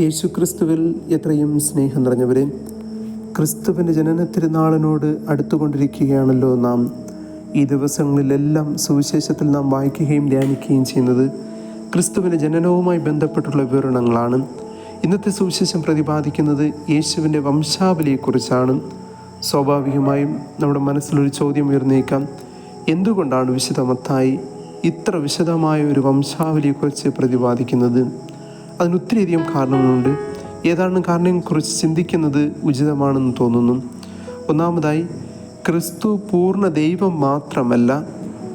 യേശുക്രിസ്തുവിൽ എത്രയും സ്നേഹം നിറഞ്ഞവരെ ക്രിസ്തുവിന്റെ ജനന തിരുനാളിനോട് അടുത്തുകൊണ്ടിരിക്കുകയാണല്ലോ നാം. ഈ ദിവസങ്ങളിലെല്ലാം സുവിശേഷത്തിൽ നാം വായിക്കുകയും ധ്യാനിക്കുകയും ചെയ്യുന്നത് ക്രിസ്തുവിന്റെ ജനനവുമായി ബന്ധപ്പെട്ടുള്ള വിവരണങ്ങളാണ്. ഇന്നത്തെ സുവിശേഷം പ്രതിപാദിക്കുന്നത് യേശുവിന്റെ വംശാവലിയെക്കുറിച്ചാണ്. സ്വാഭാവികമായും നമ്മുടെ മനസ്സിലൊരു ചോദ്യം ഉയർന്നേക്കാം. എന്തുകൊണ്ടാണ് വിശുദ്ധ മത്തായി ഇത്ര വിശദമായ ഒരു വംശാവലിയെക്കുറിച്ച് പ്രതിപാദിക്കുന്നത്? അതിന് ഒത്തിരിയധികം കാരണങ്ങളുണ്ട് ഏതാണ് കുറിച്ച് ചിന്തിക്കുന്നത് ഉചിതമാണെന്ന് തോന്നുന്നു. ഒന്നാമതായി ക്രിസ്തു പൂർണ ദൈവം മാത്രമല്ല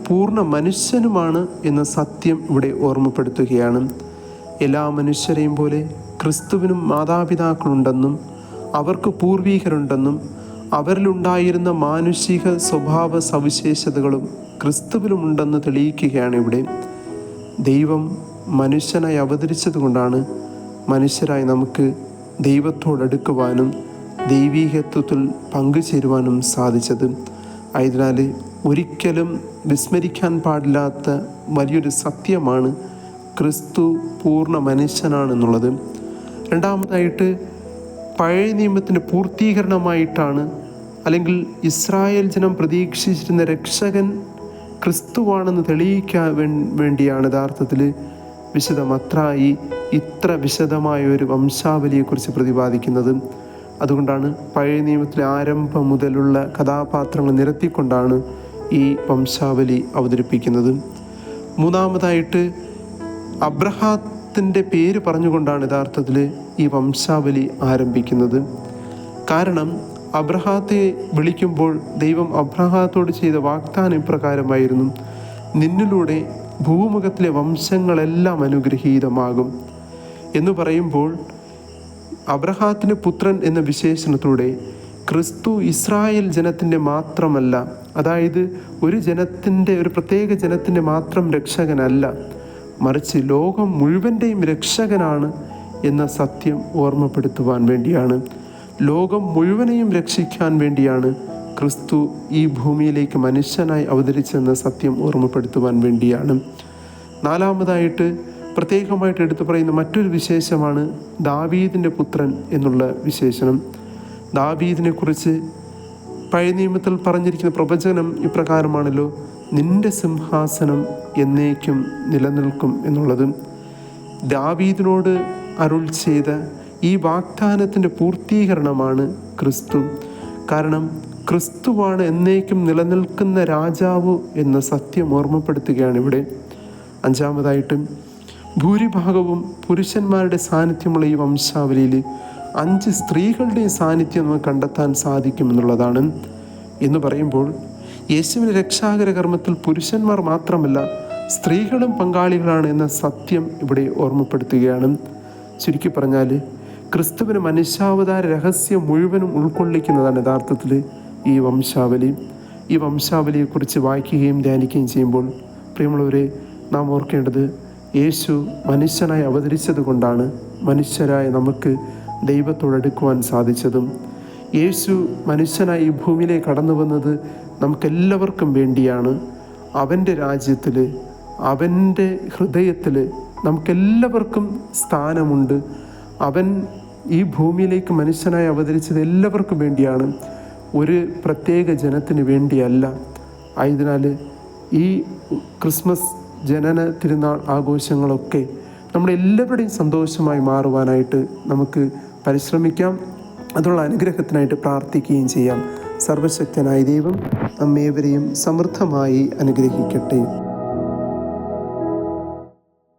പൂർണ മനുഷ്യനുമാണ് എന്ന സത്യം ഇവിടെ ഓർമ്മപ്പെടുത്തുകയാണ്. എല്ലാ മനുഷ്യരെയും പോലെ ക്രിസ്തുവിനും മാതാപിതാക്കളുണ്ടെന്നും അവർക്ക് പൂർവീകരുണ്ടെന്നും അവരിലുണ്ടായിരുന്ന മാനുഷിക സ്വഭാവ സവിശേഷതകളും ക്രിസ്തുവിലുമുണ്ടെന്ന് തെളിയിക്കുകയാണ് ഇവിടെ. ദൈവം മനുഷ്യനായി അവതരിച്ചതുകൊണ്ടാണ് മനുഷ്യരായി നമുക്ക് ദൈവത്തോടടുക്കുവാനും ദൈവീകത്വത്തിൽ പങ്കുചേരുവാനും സാധിച്ചത്. ആയതിനാൽ ഒരിക്കലും വിസ്മരിക്കാൻ പാടില്ലാത്ത വലിയൊരു സത്യമാണ് ക്രിസ്തു പൂർണ മനുഷ്യനാണെന്നുള്ളത്. രണ്ടാമതായിട്ട് പഴയ നിയമത്തിന്റെ പൂർത്തീകരണമായിട്ടാണ് അല്ലെങ്കിൽ ഇസ്രായേൽ ജനം പ്രതീക്ഷിച്ചിരുന്ന രക്ഷകൻ ക്രിസ്തുവാണെന്ന് തെളിയിക്കാൻ വേണ്ടിയാണ് യഥാർത്ഥത്തിൽ വിശുദ്ധ ഇത്ര വിശദമായ ഒരു വംശാവലിയെക്കുറിച്ച് പ്രതിപാദിക്കുന്നത്. അതുകൊണ്ടാണ് പഴയ നിയമത്തിലെ ആരംഭം മുതലുള്ള കഥാപാത്രങ്ങൾ നിരത്തിക്കൊണ്ടാണ് ഈ വംശാവലി അവതരിപ്പിക്കുന്നത്. മൂന്നാമതായിട്ട് അബ്രഹാത്തിന്റെ പേര് പറഞ്ഞുകൊണ്ടാണ് യഥാർത്ഥത്തിൽ ഈ വംശാവലി ആരംഭിക്കുന്നത്. കാരണം അബ്രഹാത്തെ വിളിക്കുമ്പോൾ ദൈവം അബ്രഹാത്തോട് ചെയ്ത വാഗ്ദാനം ഇപ്രകാരമായിരുന്നു. നിന്നിലൂടെ ഭൂമുഖത്തിലെ വംശങ്ങളെല്ലാം അനുഗ്രഹീതമാകും എന്ന് പറയുമ്പോൾ അബ്രഹാത്തിന് പുത്രൻ എന്ന വിശേഷണത്തോടെ ക്രിസ്തു ഇസ്രായേൽ ജനത്തിന്റെ മാത്രമല്ല അതായത് ഒരു ജനത്തിന്റെ ഒരു പ്രത്യേക ജനത്തിന്റെ മാത്രം രക്ഷകനല്ല മറിച്ച് ലോകം മുഴുവന്റെയും രക്ഷകനാണ് എന്ന സത്യം ഓർമ്മപ്പെടുത്തുവാൻ വേണ്ടിയാണ്. ലോകം മുഴുവനെയും രക്ഷിക്കാൻ വേണ്ടിയാണ് ക്രിസ്തു ഈ ഭൂമിയിലേക്ക് മനുഷ്യനായി അവതരിച്ചെന്ന സത്യം ഓർമ്മപ്പെടുത്തുവാൻ വേണ്ടിയാണ്. നാലാമതായിട്ട് പ്രത്യേകമായിട്ട് എടുത്തു പറയുന്ന മറ്റൊരു വിശേഷമാണ് ദാവീദിന്റെ പുത്രൻ എന്നുള്ള വിശേഷണം. ദാവീദിനെക്കുറിച്ച് പഴയ നിയമത്തിൽ പറഞ്ഞിരിക്കുന്ന പ്രവചനം ഇപ്രകാരമാണല്ലോ നിന്റെ സിംഹാസനം എന്നേക്കും നിലനിൽക്കും എന്നുള്ളതും. ദാവീദിനോട് അരുൾ ചെയ്ത ഈ വാഗ്ദാനത്തിന്റെ പൂർത്തീകരണമാണ് ക്രിസ്തു. കാരണം ക്രിസ്തുവാണ് എന്നേക്കും നിലനിൽക്കുന്ന രാജാവ് എന്ന സത്യം ഓർമ്മപ്പെടുത്തുകയാണ് ഇവിടെ. അഞ്ചാമതായിട്ടും ഭൂരിഭാഗവും പുരുഷന്മാരുടെ സാന്നിധ്യമുള്ള ഈ വംശാവലിയിൽ അഞ്ച് സ്ത്രീകളുടെയും സാന്നിധ്യം നമുക്ക് കണ്ടെത്താൻ സാധിക്കുമെന്നുള്ളതാണ്. എന്ന് പറയുമ്പോൾ യേശുവിന്റെ രക്ഷാകര കർമ്മത്തിൽ പുരുഷന്മാർ മാത്രമല്ല സ്ത്രീകളും പങ്കാളികളാണ് എന്ന സത്യം ഇവിടെ ഓർമ്മപ്പെടുത്തുകയാണ്. ചുരുക്കി പറഞ്ഞാൽ ക്രിസ്തുവിന് മനുഷ്യാവതാര രഹസ്യം മുഴുവനും ഉൾക്കൊള്ളിക്കുന്നതാണ് യഥാർത്ഥത്തിൽ. ഈ വംശാവലി ഈ വംശാവലിയെക്കുറിച്ച് വായിക്കുകയും ധ്യാനിക്കുകയും ചെയ്യുമ്പോൾ പ്രിയമുള്ളവരെ നാം ഓർക്കേണ്ടത് യേശു മനുഷ്യനായി അവതരിച്ചത് കൊണ്ടാണ് മനുഷ്യരായ നമുക്ക് ദൈവത്തോടടുക്കുവാൻ സാധിച്ചതും. യേശു മനുഷ്യനായി ഈ ഭൂമിയിലേക്ക് കടന്നു വന്നത് നമുക്കെല്ലാവർക്കും വേണ്ടിയാണ്. അവന്റെ രാജ്യത്തിൽ അവന്റെ ഹൃദയത്തിൽ നമുക്കെല്ലാവർക്കും സ്ഥാനമുണ്ട്. അവൻ ഈ ഭൂമിയിലേക്ക് മനുഷ്യനായി അവതരിച്ചത് എല്ലാവർക്കും വേണ്ടിയാണ്. ഒരു പ്രത്യേക ജനത്തിന് വേണ്ടിയല്ല. ആയതിനാൽ ഈ ക്രിസ്മസ് ജനന തിരുനാൾ ആഘോഷങ്ങളൊക്കെ നമ്മളെല്ലാവരുടെയും സന്തോഷമായി മാറുവാനായിട്ട് നമുക്ക് പരിശ്രമിക്കാം. അതുള്ള അനുഗ്രഹത്തിനായിട്ട് പ്രാർത്ഥിക്കുകയും ചെയ്യാം. സർവശക്തനായ ദൈവം നമ്മേവരെയും സമൃദ്ധമായി അനുഗ്രഹിക്കട്ടെ.